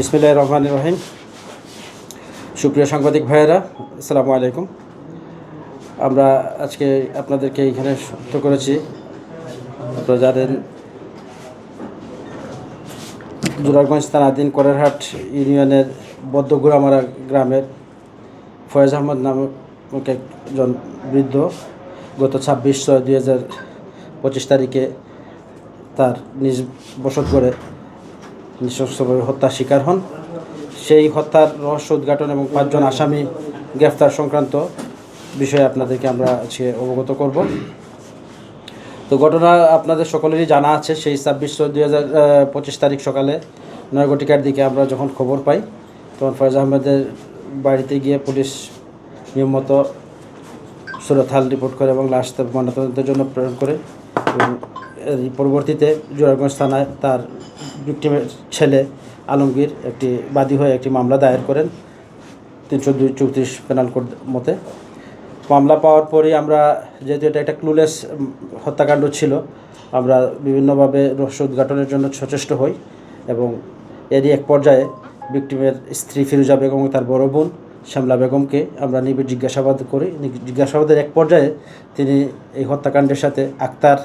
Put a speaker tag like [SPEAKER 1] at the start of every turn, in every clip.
[SPEAKER 1] বিসমিল্লাহ রহমান রহিম। সুপ্রিয় সাংবাদিক ভাইয়েরা, আসসালামু আলাইকুম। আমরা আজকে আপনাদেরকে এখানে সত্য করেছি। আপনারা জানেন, জোরারগঞ্জ থানাধীন করেরহাট ইউনিয়নের বদ্ধগুড়ামারা গ্রামের ফয়েজ আহমদ নামক একজন বৃদ্ধ গত ছাব্বিশ ছয় দুই হাজার পঁচিশ তারিখে তার নিজ বসত করে নৃশংসভাবে হত্যার শিকার হন। সেই হত্যার রহস্য উদ্ঘাটন এবং পাঁচজন আসামি গ্রেফতার সংক্রান্ত বিষয়ে আপনাদেরকে আমরা আজকে অবগত করব। তো ঘটনা আপনাদের সকলেরই জানা আছে, সেই ছাব্বিশ দুই হাজার পঁচিশ তারিখ সকালে নয় ঘটিকার দিকে আমরা যখন খবর পাই, তখন ফয়েজ আহমেদের বাড়িতে গিয়ে পুলিশ নিয়ম মতো সুরতহাল রিপোর্ট করে এবং লাশ তার ময়নাতদন্তের জন্য প্রেরণ করে পরবর্তীতে জোরারগঞ্জ থানায় তার ভিক্টিমের ছেলে আলমগীর একটি বাদী হয়ে একটি মামলা দায়ের করেন তিনশো দুই চৌত্রিশ পেনাল কোড মতে। মামলা পাওয়ার পরই আমরা, যেহেতু এটা একটা ক্লুলেস হত্যাকাণ্ড ছিল, আমরা বিভিন্নভাবে রহস্য উদ্ঘাটনের জন্য সচেষ্ট হই এবং এরই এক পর্যায়ে ভিক্টিমের স্ত্রী ফিরুজা বেগম তার বড় বোন শ্যামলা বেগমকে আমরা নিবিড় জিজ্ঞাসাবাদ করি। জিজ্ঞাসাবাদের এক পর্যায়ে তিনি এই হত্যাকাণ্ডের সাথে আক্তার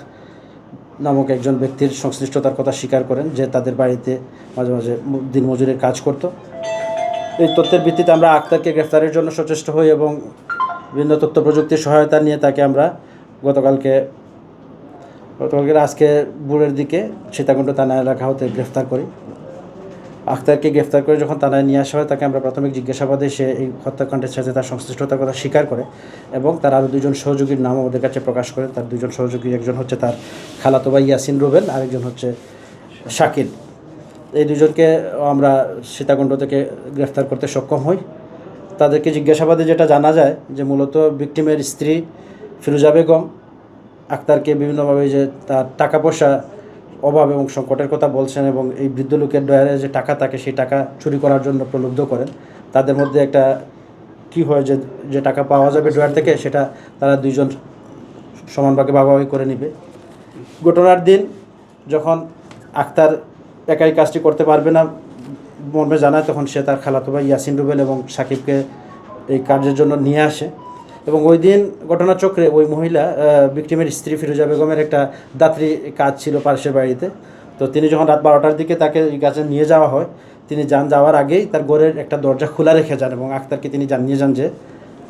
[SPEAKER 1] নামক একজন ব্যক্তির সংশ্লিষ্টতার কথা স্বীকার করেন যে তাদের বাড়িতে মাঝে মাঝে দিনমজুরের কাজ করত। এই তথ্যের ভিত্তিতে আমরা আক্তারকে গ্রেফতারের জন্য সচেষ্ট হই এবং বিভিন্ন তথ্য প্রযুক্তির সহায়তা নিয়ে তাকে আমরা গতকালকে গতকালকে আজকে ভোরের দিকে সীতাকুণ্ড থানা এলাকা হতে গ্রেফতার করি। আখতারকে গ্রেফতার করে যখন থানায় নিয়ে আসা হয়, তাকে আমরা প্রাথমিক জিজ্ঞাসাবাদে সে এই হত্যাকাণ্ডের সাথে তার সংশ্লিষ্টতার কথা স্বীকার করে এবং তার আরও দুজন সহযোগীর নাম আমাদের কাছে প্রকাশ করে। তার দুজন সহযোগী, একজন হচ্ছে তার খালাতো ভাই ইয়াসিন রুবেল, আরেকজন হচ্ছে শাকিল। এই দুজনকে আমরা সীতাকুণ্ড থেকে গ্রেফতার করতে সক্ষম হই। তাদেরকে জিজ্ঞাসাবাদে যেটা জানা যায় যে মূলত ভিকটিমের স্ত্রী ফিরোজা বেগম আক্তারকে বিভিন্নভাবে যে তার টাকা পয়সা অভাব এবং সংকটের কথা বলছেন এবং এই বৃদ্ধ লোকের ডয়ারে যে টাকা থাকে, সেই টাকা চুরি করার জন্য প্রলুব্ধ করেন। তাদের মধ্যে একটা কি হয় যে যে টাকা পাওয়া যাবে ডয়ার থেকে, সেটা তারা দুইজন সমানভাগে ভাগাভাগি করে নিবে। ঘটনার দিন যখন আক্তার একাই কাজটি করতে পারবে না মর্মে জানায়, তখন সে তার খালাতো ভাই ইয়াসিন রুবেল এবং সাকিবকে এই কাজের জন্য নিয়ে আসে। এবং ওই দিন ঘটনাচক্রে ওই মহিলা ভিক্টিমের স্ত্রী ফিরোজা বেগমের একটা দাত্রী কাজ ছিল পাশের বাড়িতে। তো তিনি যখন রাত বারোটার দিকে তাকে কাজে নিয়ে যাওয়া হয়, তিনি যান যাওয়ার আগেই তার ঘরের একটা দরজা খোলা রেখে যান এবং আক্তারকে তিনি জানিয়ে যান যে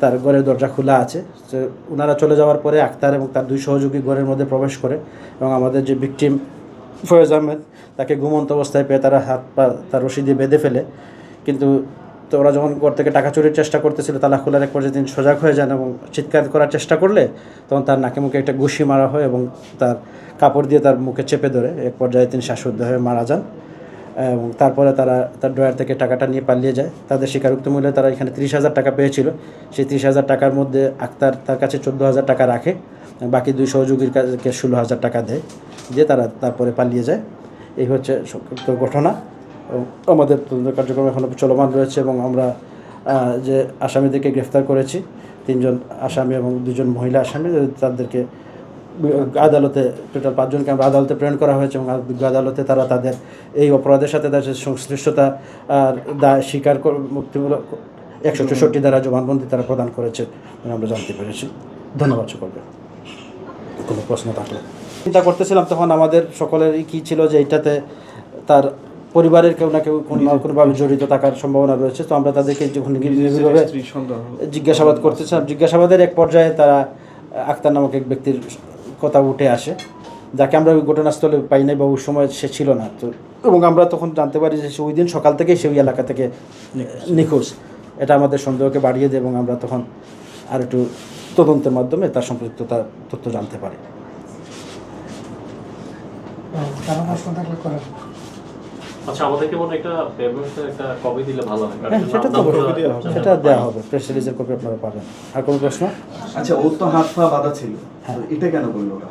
[SPEAKER 1] তার ঘরের দরজা খোলা আছে। তো ওনারা চলে যাওয়ার পরে আক্তার এবং তার দুই সহযোগী ঘরের মধ্যে প্রবেশ করে এবং আমাদের যে ভিকটিম ফয়েজ আহমেদ, তাকে ঘুমন্ত অবস্থায় পেয়ে তারা হাত পা, তার রশি দিয়ে বেঁধে ফেলে। কিন্তু তো ওরা যখন ঘর থেকে টাকা চুরির চেষ্টা করতেছিল, তালা খোলার এক পর্যায়ে তিনি সজাগ হয়ে যান এবং চিৎকার করার চেষ্টা করলে তখন তার নাকে মুখে একটা ঘুষি মারা হয় এবং তার কাপড় দিয়ে তার মুখে চেপে ধরে। এক পর্যায়ে তিনি শ্বাসরুদ্ধ হয়ে মারা যান এবং তারপরে তারা তার ড্রয়ার থেকে টাকাটা নিয়ে পালিয়ে যায়। তাদের স্বীকারোক্ত মূল্যে তারা এখানে তিরিশ হাজার টাকা পেয়েছিল। সেই তিরিশ হাজার টাকার মধ্যে আক্তার তার কাছে চোদ্দ হাজার টাকা রাখে, বাকি দুই সহযোগীর কাছে ষোলো হাজার টাকা দেয়, দিয়ে তারা তারপরে পালিয়ে যায়। এই হচ্ছে ঘটনা। আমাদের তদন্ত কার্যক্রম এখনও চলমান রয়েছে এবং আমরা যে আসামিদেরকে গ্রেফতার করেছি, তিনজন আসামি এবং দুজন মহিলা আসামি, তাদেরকে আদালতে টোটাল পাঁচজনকে আমরা আদালতে প্রেরণ করা হয়েছে এবং আদালতে তারা তাদের এই অপরাধের সাথে তাদের সংশ্লিষ্টতা দায় স্বীকার কর- মুক্তিমূলক একশো চৌষট্টি দ্বারা জবানবন্দি তারা প্রদান করেছে আমরা জানতে পেরেছি। ধন্যবাদ সকলকে। কোনো প্রশ্ন থাকলে। চিন্তা করতেছিলাম তখন আমাদের সকলেরই কী ছিল যে এইটাতে তার পরিবারের কেউ না কেউ কোনো না কোনোভাবে জড়িত থাকার সম্ভাবনা রয়েছে তো আমরা তাদেরকে যখন নিবিড়ভাবে জিজ্ঞাসাবাদ করতেছিলাম জিজ্ঞাসাবাদের এক পর্যায়ে তারা আক্তার নামক এক ব্যক্তির কথা উঠে আসে যাকে আমরা ওই ঘটনাস্থলে পাই নাই বা ওই সময় সে ছিল না। তো এবং আমরা তখন জানতে পারি যে সে ওই দিন সকাল থেকেই সে ওই এলাকা থেকে নিখোঁজ। এটা আমাদের সন্দেহকে বাড়িয়ে দেয় এবং আমরা তখন আর একটু তদন্তের মাধ্যমে তার সম্পৃক্ততার তথ্য জানতে পারি
[SPEAKER 2] কারণ প্রশ্ন থাকলে করেন
[SPEAKER 3] আচ্ছা আমাদেরকে মনে একটা পেমেন্টের একটা কপি দিলে ভালো হয়
[SPEAKER 1] সেটা তো দেওয়া হবে প্রেস রিলিজের কপি আপনারা পাবেন। আর কোনো প্রশ্ন?
[SPEAKER 4] আচ্ছা ওর তো হাত পা বাঁধা ছিল।
[SPEAKER 1] হ্যাঁ।
[SPEAKER 4] এটা কেন করল ওরা?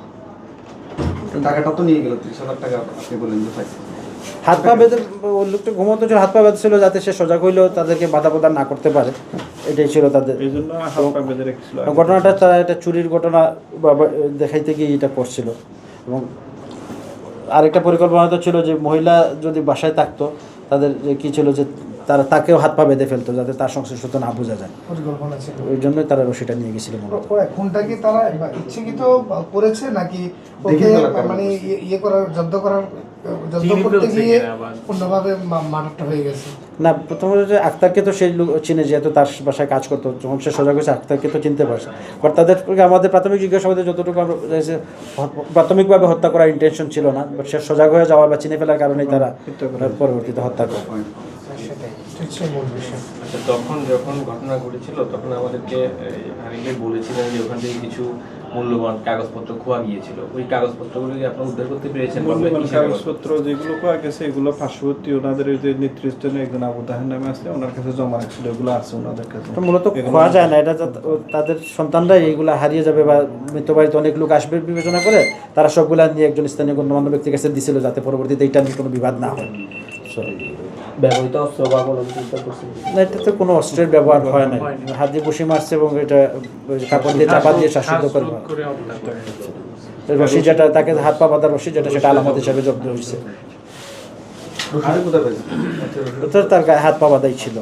[SPEAKER 4] টাকাটা তো নিয়ে গেল তিরিশ হাজার টাকা আপনি বললেন যে পাইছে
[SPEAKER 1] হাত পা বেঁধে ওই লোকটা ঘুমন্ত ছিল হাত পা বেঁধেছিল যাতে সে সজাগ হইলেও তাদেরকে বাধা প্রদান না করতে পারে। এটাই ছিল তাদের।
[SPEAKER 5] এই জন্য হাত বেঁধে রেখেছিল।
[SPEAKER 1] ঘটনাটা তারা এটা চুরির ঘটনা দেখাইতে গিয়ে এটা করছিল। এবং আরেকটা পরিকল্পনা তো ছিল যে মহিলা যদি বাসায় থাকতো তাদের কি ছিল যে তারা তাকেও হাত পা বেঁধে ফেলতো যাতে তার সংশ্লিষ্টতা না বোঝা যায়।
[SPEAKER 2] পরিকল্পনা ছিল।
[SPEAKER 1] ওই জন্যই তারা রশিটা নিয়ে গেছিল মূলত।
[SPEAKER 2] খুনটা কি তারা ইচ্ছাকৃত করেছে নাকি ওকে মানে ইয়ে- ইয়ে করার জব্দ করার হয়ে
[SPEAKER 1] না প্রথমত যে আক্তারকে তো সেই লোক চিনে যেহেতু তার বাসায় কাজ করতো যখন সে সজাগ হয়েছে আক্তারকে তো চিনতে পারছে। বাট তাদের আমাদের প্রাথমিক জিজ্ঞাসাবাদে যতটুকু আমরা প্রাথমিকভাবে হত্যা করার ইন্টেনশন ছিল না বাট সে সজাগ হয়ে যাওয়া বা চিনে ফেলার কারণেই তারা পরবর্তীতে হত্যা করে।
[SPEAKER 2] মূল বিষয়
[SPEAKER 5] আচ্ছা তখন যখন ঘটনা ঘটেছিল তখন আমাদেরকে হারিকে বলেছিলেন যে ওখান থেকে কিছু মূল্যবান কাগজপত্র খোয়া গিয়েছিল। ওই কাগজপত্রগুলো কি আপনারা উদ্ধার করতে পেরেছেন?
[SPEAKER 6] মূল্যবান কাগজপত্র যেগুলো পাওয়া গেছে এগুলো পার্শ্ববর্তী ওনাদের যে নেতৃস্থানীয় একজন আবু তাহের নামে আছে ওনার কাছে জমা রাখছিল এগুলো আছে ওনাদের কাছে।
[SPEAKER 1] মূলত খোয়া যায় না এটা তাদের সন্তানরা এইগুলো হারিয়ে যাবে বা মৃত্যুবাড়িতে অনেক লোক আসবে বিবেচনা করে তারা সবগুলা নিয়ে একজন স্থানীয় গণ্যমান্য ব্যক্তির কাছে দিছিল যাতে পরবর্তীতে এটা নিয়ে কোনো বিবাদ না হয়।
[SPEAKER 7] ব্যবহৃত অস্ত্র বা কোনো চিন্তা করছেন
[SPEAKER 1] না এটাতে কোনো অস্ত্রের ব্যবহার হয় না হাত দিয়ে বসে মারছে এবং এটা কাপড় দিয়ে চাপা দিয়ে শাসিত করে রশি যেটা তাকে হাত পা বাঁধা রশি যেটা সেটা আলামত হিসাবে জব্দ হয়েছে। তার গায়ে হাত পা বাঁধাই ছিল।